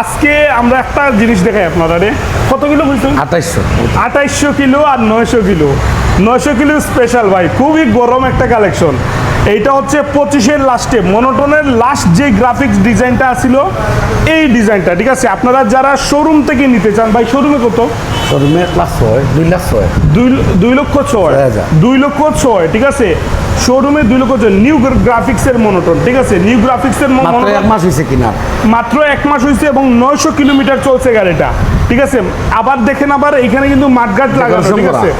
আজকে আমরা একটা জিনিস দেখাই আপনারা রে কত কিলো বুঝছেন আঠাইশশো। আঠাইশশো কিলো আর নয়শো কিলো। নয়শো কিলো স্পেশাল ভাই খুবই গরম একটা কালেকশন এইটা হচ্ছে পঁচিশের লাস্টে মনোটনের লাস্ট যে গ্রাফিক্স ডিজাইনটা ছিল এই ডিজাইনটা ঠিক আছে? আপনারা যারা শোরুম থেকে নিতে চান ভাই শোরুমে কত? শোরুমে ক্লাস ছয় দুই লাখ ছয়। দুই দুই লক্ষ ছয়। দুই লক্ষ ছয় ঠিক আছে? শোরুমে দুই লক্ষ নিউ গ্রাফিক্সের মনোটন ঠিক আছে? নিউ গ্রাফিক্সের মাত্র মনোটন এক মাস হয়েছে কিনা? মাত্র এক মাস হয়েছে এবং নয়শো কিলোমিটার চলছে গাড়িটা ঠিক আছে? আবার দেখেন আবার এখানে কিন্তু মাঠঘাট লাগানো ঠিক। আছে?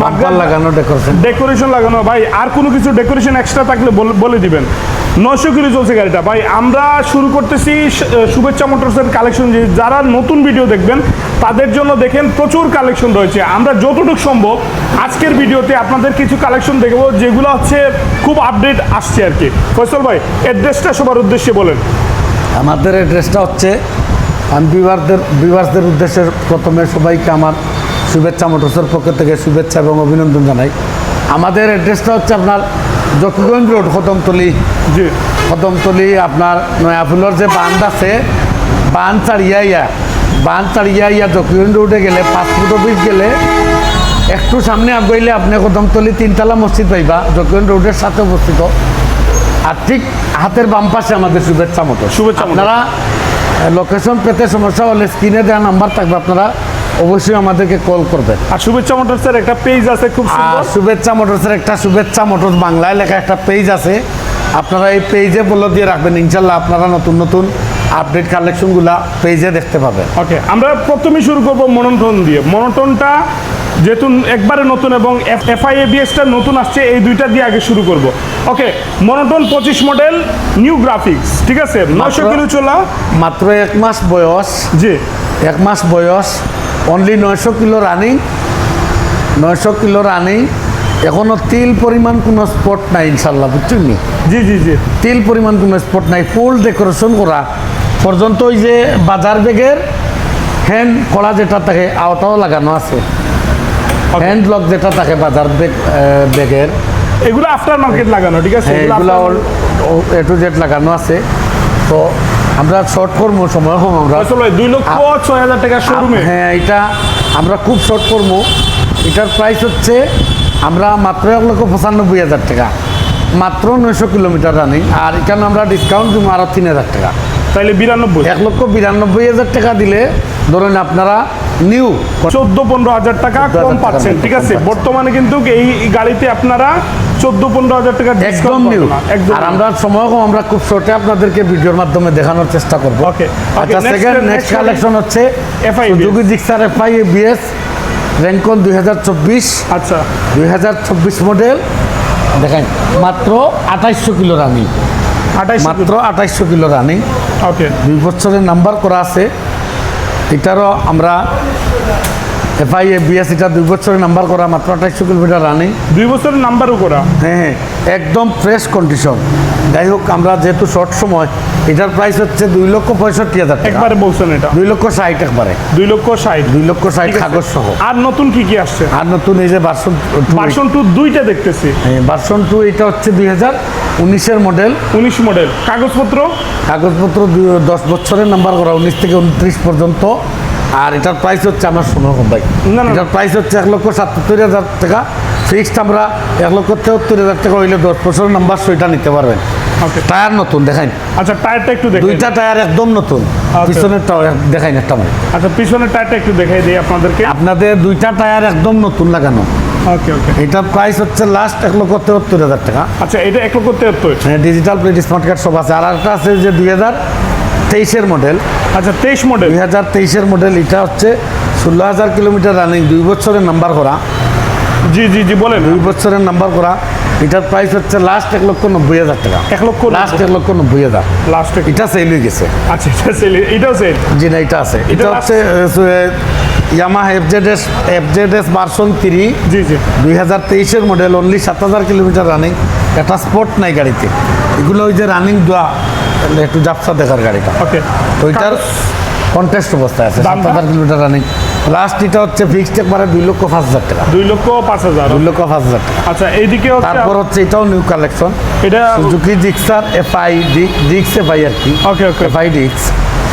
বাম্পার লাগানো ডেকোরেশন ডেকোরেশন লাগানো। ভাই আর কোনো কিছু ডেকোরেশন এক্সট্রা থাকলে বলে দিবেন। নয়শো কিলো চলছে গাড়িটা। ভাই, আমরা শুরু করতেছি শুভেচ্ছা মোটরসের কালেকশন যারা নতুন ভিডিও দেখবেন, তাদের জন্য দেখেন প্রচুর কালেকশন রয়েছে। আমরা যতটুকু সম্ভব আজকের ভিডিওতে আপনাদের কিছু কালেকশন দেখব, যেগুলো হচ্ছে খুব আপডেট আসছে আর কি। ফয়সল ভাই অ্যাড্রেসটা সবার উদ্দেশ্যে বলেন। আমাদের অ্যাড্রেসটা হচ্ছে, আমি বিভারদের বিবাসদের উদ্দেশ্যে প্রথমে সবাইকে আমার শুভেচ্ছা মোটরসের পক্ষ থেকে শুভেচ্ছা এবং অভিনন্দন জানাই। আমাদের অ্যাড্রেসটা হচ্ছে আপনার জকিগঞ্জ রোড কদমতলি। জি। কদমতলি আপনার নয়াফুলের যে বান্ধ আছে বান চাড়িয়া ইয়া। বান চাড়িয়া ইয়া জকিগঞ্জ রোডে গেলে পাঁচ ফুট অফিস গেলে একটু সামনে আগাইলে আপনি কদমতলি তিনতলা মসজিদ পাইবা জকিগঞ্জ রোডের সাথে অবস্থিত আর ঠিক হাতের বাম পাশে আমাদের শুভেচ্ছা মতো শুভেচ্ছা আপনারা লোকেশন পেতে সমস্যা হলে স্ক্রিনে দেওয়া নাম্বার থাকবে আপনারা অবশ্যই আমাদেরকে কল করবেন আর শুভেচ্ছা মোটরসের একটা পেজ আছে খুব সুন্দর। শুভেচ্ছা মোটরসের একটা শুভেচ্ছা মোটর বাংলায় লেখা একটা পেজ আছে। আপনারা এই পেজে বলে দিয়ে রাখবেন ইনশাল্লাহ আপনারা নতুন নতুন আপডেট কালেকশনগুলা পেজে দেখতে পাবেন। ওকে আমরা প্রথমে শুরু করব মনোটন দিয়ে। মনোটনটা যেহেতু একবারে নতুন এবং এফআই এবিএসটা নতুন আসছে এই দুইটা দিয়ে আগে শুরু করব। ওকে মনোটন পঁচিশ মডেল নিউ গ্রাফিক্স ঠিক আছে? নয়শো কিলো চলা। মাত্র এক মাস বয়স। জি। এক মাস বয়স। অনলি নয়শো কিলো রানিং নয়শো কিলো রানিং এখনও তিল পরিমাণ কোনো স্পট নাই ইনশাল্লাহ বুঝছেন নি? জি জি জি। তিল পরিমাণ কোনো স্পট নাই ফুল ডেকোরেশন করা। পর্যন্ত ওই যে বাজার ব্যাগের হ্যান্ড কলা যেটা থাকে আওতাও লাগানো আছে। হ্যান্ড লক যেটা থাকে বাজার ব্যাগ ব্যাগের এগুলো আফটার মার্কেট লাগানো ঠিক আছে? এগুলো এগুলো এ টু জেড লাগানো আছে। তো আমরা শর্ট করব সময় কম আমরা। আসলে দুই লক্ষ ছয় হাজার টাকা শোরুমে হ্যাঁ এটা আমরা খুব শর্ট করব। এটার প্রাইস হচ্ছে আমরা মাত্র এক লক্ষ পঁচানব্বই হাজার টাকা। মাত্র নয়শো কিলোমিটার রানিং আর এখানে আমরা ডিসকাউন্ট দিব আরও তিন হাজার টাকা। তাইলে বিরানব্বই। এক লক্ষ বিরানব্বই হাজার টাকা দিলে ধরুন আপনারা নিউ চোদ্দ পনেরো হাজার টাকা কম পাচ্ছেন ঠিক আছে? বর্তমানে কিন্তু এই গাড়িতে আপনারা চোদ্দ পনেরো হাজার টাকা একদম নিউ আর আমরা সময় কম আমরা খুব শর্টে আপনাদেরকে ভিডিওর মাধ্যমে দেখানোর চেষ্টা করব। Okay, আচ্ছা সেকেন্ড নেক্সট কালেকশন হচ্ছে FI Suzuki Gixxer FI BS Rancon দুই হাজার চব্বিশ আচ্ছা। দুই হাজার চব্বিশ মডেল দেখেন মাত্র আঠাইশশো কিলো রানিং মাত্র আঠাইশশো কিলো রানিং ওকে দুই বছরের নাম্বার করা আছে। এটারও আমরা এফআই বিএস এটা দুই বছরের নাম্বার করা মাত্র আঠাইশশো কিলোমিটার রানিং দুই বছরের নাম্বারও করা? হ্যাঁ হ্যাঁ একদম ফ্রেশ কন্ডিশন যাই হোক আমরা যেহেতু শর্ট সময় এটার প্রাইস হচ্ছে দুই লক্ষ পঁয়ষট্টি হাজার একবারে বলছেন এটা? দুই লক্ষ ষাট একবারে। দুই লক্ষ ষাট? দুই লক্ষ ষাট কাগজ সহ। আর নতুন কি কি আসছে? আর নতুন এই যে ভার্সন ভার্সন টু দুইটা দেখতেছি। হ্যাঁ ভার্সন টু এটা হচ্ছে দুই হাজার উনিশের মডেল উনিশ মডেল কাগজপত্র? কাগজপত্র দশ বছরের নাম্বার করা উনিশ থেকে উনত্রিশ পর্যন্ত। আর এটার প্রাইস হচ্ছে আমার সোনার ভাই। না, না। এটার প্রাইস হচ্ছে এক লক্ষ সাতাত্তর হাজার টাকা। ফিক্সড আমরা এক লক্ষ তেহত্তর হাজার টাকা হইলে দশ বছরের নাম্বার সেটা নিতে পারবেন। ওকে টায়ার নতুন দেখাই। আচ্ছা টায়ারটা একটু দেখে দুইটা টায়ার একদম নতুন। পিছনের টায়ার দেখাই না একটা মানে আচ্ছা পিছনের টায়ারটা একটু দেখাই দিই আপনাদেরকে। আপনাদের দুইটা টায়ার একদম নতুন লাগানো। ওকে ওকে প্রাইস হচ্ছে লাস্ট এক লক্ষ তেহত্তর হাজার টাকা। আচ্ছা এটা এক লক্ষ তেহাত্তর। হ্যাঁ ডিজিটাল প্লেট স্মার্ট কার্ড সব আছে। আর একটা আছে যে দুই হাজার তেইশের মডেল আচ্ছা তেইশ মডেল দুই হাজার তেইশের মডেল এটা হচ্ছে ষোলো হাজার কিলোমিটার রানিং দুই বছরের নাম্বার করা। জি জি জি বলেন। দুই বছরের নাম্বার করা। এটার প্রাইস হচ্ছে লাস্ট এক লক্ষ নব্বই হাজার টাকা। এক লক্ষ লাস্ট এক লক্ষ নব্বই হাজার। লাস্টে এটা সেল হয়ে গেছে। আচ্ছা এটা সেল এটাও সেল জি না এটা আছে। এটা হচ্ছে Yamaha FZ S FZ S version three G G. দুই হাজার তেইশের মডেল অনলি সাত হাজার কিলোমিটার রানিং একটা স্পট নাই গাড়িতে। এগুলো ওই যে রানিং দোয়া। একটু জাপসা দেখার গাড়িটা। ওকে ওইটার কন্টেস্ট অবস্থায় আছে সাত? হাজার কিলোমিটার রানিং লাস্ট এটা হচ্ছে ফিক্সড একবারে দুই লক্ষ পাঁচ হাজার টাকা। দুই লক্ষ পাঁচ হাজার। দুই লক্ষ পাঁচ হাজার টাকা। আচ্ছা এইদিকে তারপর হচ্ছে এটাও নিউ কালেকশন এটা সুজুকি জিক্সার এফআই ডিক্স এফআই আর কি ওকে ওকে এফআই ডিক্স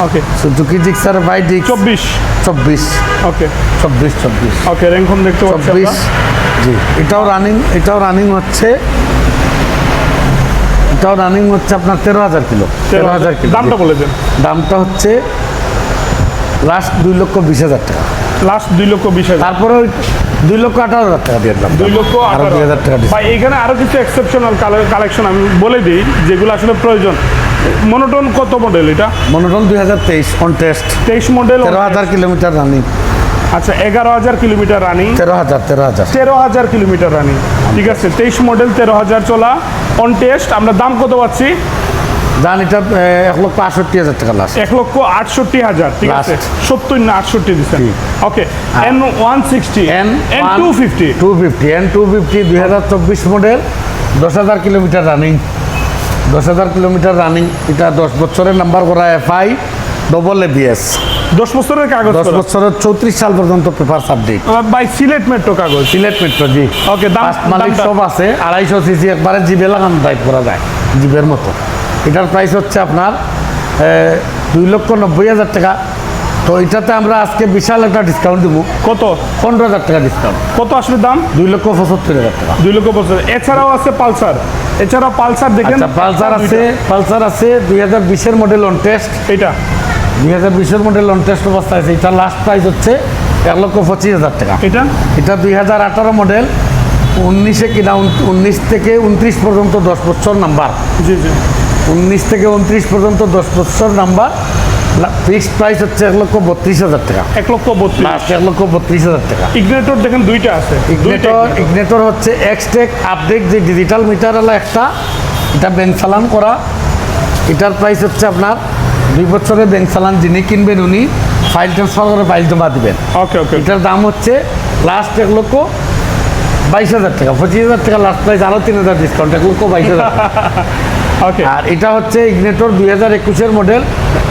ওকে সুজুকি জিক্সার এফআই ডিক্স চব্বিশ। চব্বিশ। ওকে চব্বিশ চব্বিশ। ওকে র্যাঙ্কন দেখতে চব্বিশ। জি এটাও রানিং এটাও রানিং হচ্ছে এটাও রানিং হচ্ছে আপনার তেরো হাজার কিলো। তেরো হাজার কিলো। দামটা। বলে দেন। দামটা হচ্ছে লাস্ট দুই লক্ষ বিশ হাজার টাকা। লাস্ট দুই লক্ষ বিশ হাজার। তারপরে দুই লক্ষ আঠারো হাজার টাকা দিয়ে দিলাম। দুই লক্ষ আরও আঠারো হাজার টাকা। ভাই এখানে আরও কিছু এক্সেপশনাল কালেকশন আমি বলে দিই যেগুলো আসলে প্রয়োজন। মনোটন কত মডেল এটা? মনোটন দুই হাজার তেইশ কন্টেস্ট তেইশ মডেল তেরো হাজার কিলোমিটার রানিং আচ্ছা এগারো হাজার কিলোমিটার রানিং তেরো হাজার তেরো হাজার। তেরো হাজার কিলোমিটার রানিং ঠিক আছে তেইশ মডেল তেরো হাজার চলা অন টেস্ট আমরা দাম কত পাচ্ছি? জান এটা এক লক্ষ আটষট্টি হাজার টাকা লাস্ট এক লক্ষ আটষট্টি হাজার ঠিক আছে? সত্তর না আটষট্টি দিচ্ছেন। Okay N one sixty N N two fifty two fifty N two fifty দুই হাজার চব্বিশ মডেল দশ হাজার কিলোমিটার রানিং দশ হাজার কিলোমিটার রানিং এটা দশ বছরের নাম্বার করা এফআই ডবল এবিএস দশ বছরের কাগজ দশ বছরের চৌত্রিশ সাল পর্যন্ত paper subject by Sylhet metro কাগজ। সিলেট মেট্রো জি। ওকে দাম মালিক সব আছে আড়াইশো সিসি একবারে জিবে লাগানো ড্রাইভ করা যায় জিবের মতো। এটার প্রাইস হচ্ছে আপনার দুই লক্ষ নব্বই হাজার টাকা। তো এটাতে আমরা আজকে বিশাল একটা ডিসকাউন্ট দিব। কত? পনেরো হাজার টাকা ডিসকাউন্ট কত আসলে দাম? দুই লক্ষ পঁচাত্তর হাজার টাকা। দুই লক্ষ বছর এছাড়াও আছে পালসার। এছাড়াও পালসার দেখেন। আচ্ছা পালসার আছে পালসার আছে দুই হাজার বিশের মডেল অন টেস্ট এটা দুই হাজার বিশের মডেল অন টেস্ট অবস্থায় আছে। এটা লাস্ট প্রাইস হচ্ছে এক লক্ষ পঁচিশ হাজার টাকা। এটা? এটা দুই হাজার আঠারো মডেল উনিশে কিনা উনিশ থেকে উনত্রিশ পর্যন্ত দশ বছর নাম্বার জি জি। উনিশ থেকে উনত্রিশ পর্যন্ত দশ বছর নাম্বার ফিক্সড প্রাইস হচ্ছে এক লক্ষ বত্রিশ হাজার টাকা। এক লক্ষ বত্রিশ। এক লক্ষ বত্রিশ হাজার টাকা। ইগনেটর দেখেন দুইটা আছে। ইগনেটর ইগনেটর হচ্ছে এক্সটেক আপডেট যে ডিজিটাল মিটার হলো একটা এটা ব্যাংক চালান করা। এটার প্রাইস হচ্ছে আপনার দুই বছরের ব্যাংক চালান যিনি কিনবেন উনি ফাইল ট্রান্সফার করে ফাইল জমা দিবেন। ওকে ওকে এটার দাম হচ্ছে লাস্ট এক লক্ষ বাইশ হাজার টাকা পঁচিশ হাজার টাকা লাস্ট প্রাইস আরও তিন হাজার ডিসকাউন্ট এক লক্ষ বাইশ হাজার। ওকে আর এটা হচ্ছে ইগনেটর দুই হাজার একুশের মডেল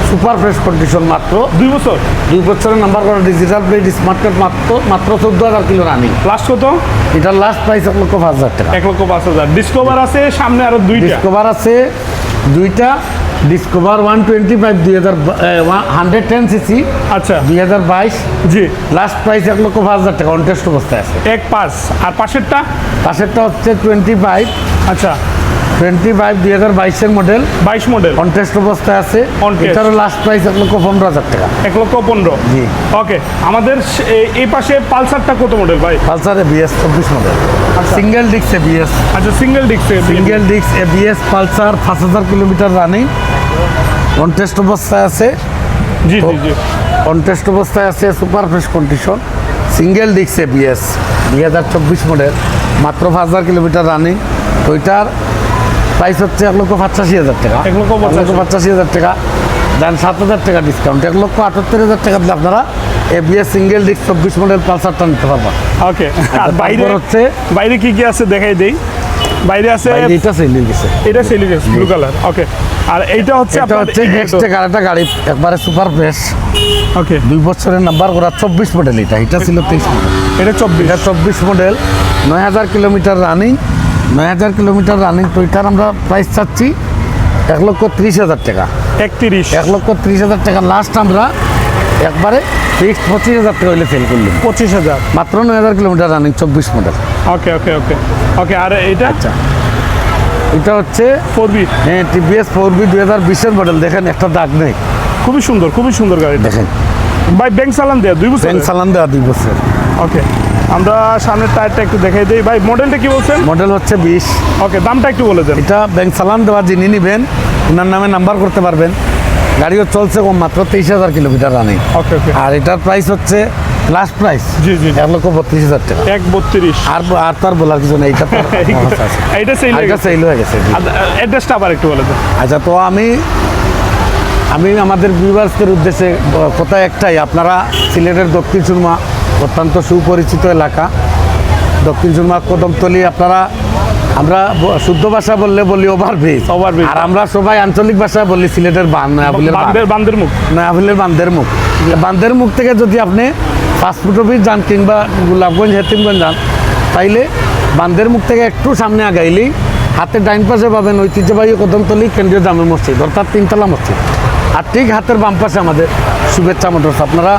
সুপার ফ্রেশ কন্ডিশন মাত্র। দুই বছর? দুই বছরের নাম্বার করা ডিজিটাল প্লেট স্মার্ট কার্ড মাত্র মাত্র চোদ্দ হাজার কিলো রানিং লাস্ট কত? এটার লাস্ট প্রাইস এক লক্ষ পাঁচ হাজার টাকা। এক লক্ষ পাঁচ হাজার। ডিসকভার আছে সামনে আরও দুই ডিসকভার আছে দুইটা। ডিসকভার ওয়ান টোয়েন্টি ফাইভ দুই হাজার হান্ড্রেড টেন সিসি আচ্ছা। দুই হাজার বাইশ। জি। লাস্ট প্রাইস এক লক্ষ পাঁচ হাজার টাকা অনটেস্ট অবস্থায় আছে। এক পাঁচ। আর পাশেরটা? পাশেরটা হচ্ছে টোয়েন্টি ফাইভ আচ্ছা। টোয়েন্টি ফাইভ দুই হাজার বাইশের মডেল বাইশ মডেল কন্টেস্ট অবস্থায় আছে। এটারও লাস্ট প্রাইস এক লক্ষ পনেরো হাজার টাকা। এক লক্ষ পনেরো। জি। ওকে আমাদের এই- পাশে পালসারটা কত মডেল ভাই? পালসার এবিএস চব্বিশ মডেল সিঙ্গেল ডিক্স এবিএস আচ্ছা সিঙ্গেল ডিস্ক সিঙ্গেল ডিক্স এবিএস পালসার পাঁচ হাজার কিলোমিটার রানিং কন্টেস্ট অবস্থায় আছে। জি জি জি। কন্টেস্ট অবস্থায় আছে সুপার ফ্রেশ কন্ডিশন সিঙ্গেল ডিক্স এবিএস দুই হাজার চব্বিশ মডেল মাত্র পাঁচ হাজার কিলোমিটার রানিং ওইটার প্রাইস হচ্ছে এক লক্ষ পঁচাশি হাজার টাকা। এক লক্ষ পঁচাশি। হাজার টাকা। দেন সাত হাজার টাকা ডিসকাউন্ট এক লক্ষ আটাত্তর হাজার টাকা দিলে আপনারা এবিএস সিঙ্গেল ডিক্স চব্বিশ মডেল পালসারটা নিতে পারবেন। ওকে আর বাইরে হচ্ছে বাইরে কি কি আছে দেখাই দেই? বাইরে আছে এটা সেল গেছে। এটা সেলিগেস ব্লু কালার ওকে আর এইটা হচ্ছে এটা হচ্ছে। এক্সটেক একটা গাড়ি একবারে সুপার ফ্রেশ ওকে দুই বছরের নাম্বার করা চব্বিশ মডেল এটা এটা ছিল তেইশ মডেল এটা চব্বিশ। এটা চব্বিশ মডেল নয় হাজার কিলোমিটার রানিং নয় হাজার কিলোমিটার রানিং তো এটার আমরা প্রাইস চাচ্ছি এক লক্ষ ত্রিশ হাজার টাকা। একত্রিশ। এক লক্ষ ত্রিশ হাজার টাকা লাস্ট আমরা একবারে ফিক্সড পঁচিশ হাজার টাকা হইলে সেল করলাম। পঁচিশ হাজার। মাত্র নয় হাজার কিলোমিটার রানিং চব্বিশ model okay okay okay okay আর এইটা আচ্ছা। এটা হচ্ছে ফোর বি হ্যাঁ টিভিএস ফোর বি দুই হাজার বিশের মডেল দেখেন একটা দাগ নেই। খুবই সুন্দর খুবই সুন্দর গাড়িটা। দেখেন। ভাই ব্যাংক চালান দেয়া দুই বছর ব্যাংক চালান দেওয়া দুই বছর ওকে আমরা সামনের টায়ারটা একটু দেখাই দিই। ভাই মডেলটা কি বলছেন? মডেল হচ্ছে বিশ। ওকে দামটা একটু বলে দেন। এটা ব্যাংক চালান দেওয়া যিনি নেবেন ওনার নামে নাম্বার করতে পারবেন। গাড়িও চলছে কম মাত্র তেইশ হাজার কিলোমিটার রানিং ওকে ওকে আর এটার প্রাইস হচ্ছে লাস্ট প্রাইস জি জি এক লক্ষ বত্রিশ হাজার টাকা। এক বত্রিশ। আর আর তার বলার কিছু নেই এটা আছে। এইটা এটা সেল হয়ে গেছে। অ্যাড্রেসটা আবার একটু বলে দেন। আচ্ছা তো আমি আমি আমাদের ভিউয়ার্সদের উদ্দেশ্যে কথা একটাই আপনারা সিলেটের দক্ষিণ সুরমা অত্যন্ত সুপরিচিত এলাকা। দক্ষিণ সুরমা কদমতলি আপনারা আমরা শুদ্ধ ভাষা বললে বলি ওভারব্রিজ। Overbridge। আর আমরা সবাই আঞ্চলিক ভাষা বলি সিলেটের বান নয়াবুলের বান বান্দের বান্দের মুখ। নয়াবুলের বান্দের মুখ। বান্দের মুখ থেকে যদি আপনি ফুট অফিস যান কিংবা গোলাপগঞ্জ হেতিমগঞ্জ যান তাইলে বান্দের মুখ থেকে একটু সামনে আগাইলেই হাতের ডাইন পাশে পাবেন ঐতিহ্যবাহী কদমতলি কেন্দ্রীয় জামে মসজিদ অর্থাৎ তিনতলা মসজিদ। আর ঠিক হাতের বাম পাশে আমাদের শুভেচ্ছা মোটরস আপনারা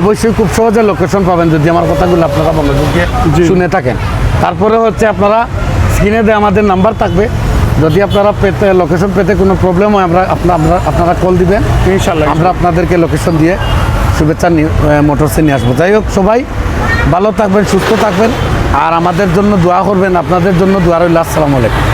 অবশ্যই খুব সহজে লোকেশন পাবেন যদি আমার কথাগুলো আপনারা মনোযোগ দিয়ে শুনে থাকেন। তারপরে হচ্ছে আপনারা স্ক্রিনে দেওয়া আমাদের নাম্বার থাকবে। যদি আপনারা পেতে লোকেশন পেতে কোনো প্রবলেম হয় আমরা আপনারা আপনারা কল দিবেন। ইনশাল্লাহ আমরা আপনাদেরকে লোকেশন দিয়ে শুভেচ্ছা মোটরসে নিয়ে আসব। যাই হোক, সবাই ভালো থাকবেন, সুস্থ থাকবেন, আর আমাদের জন্য দোয়া করবেন, আপনাদের জন্য দোয়া রইল, আসসালামু আলাইকুম।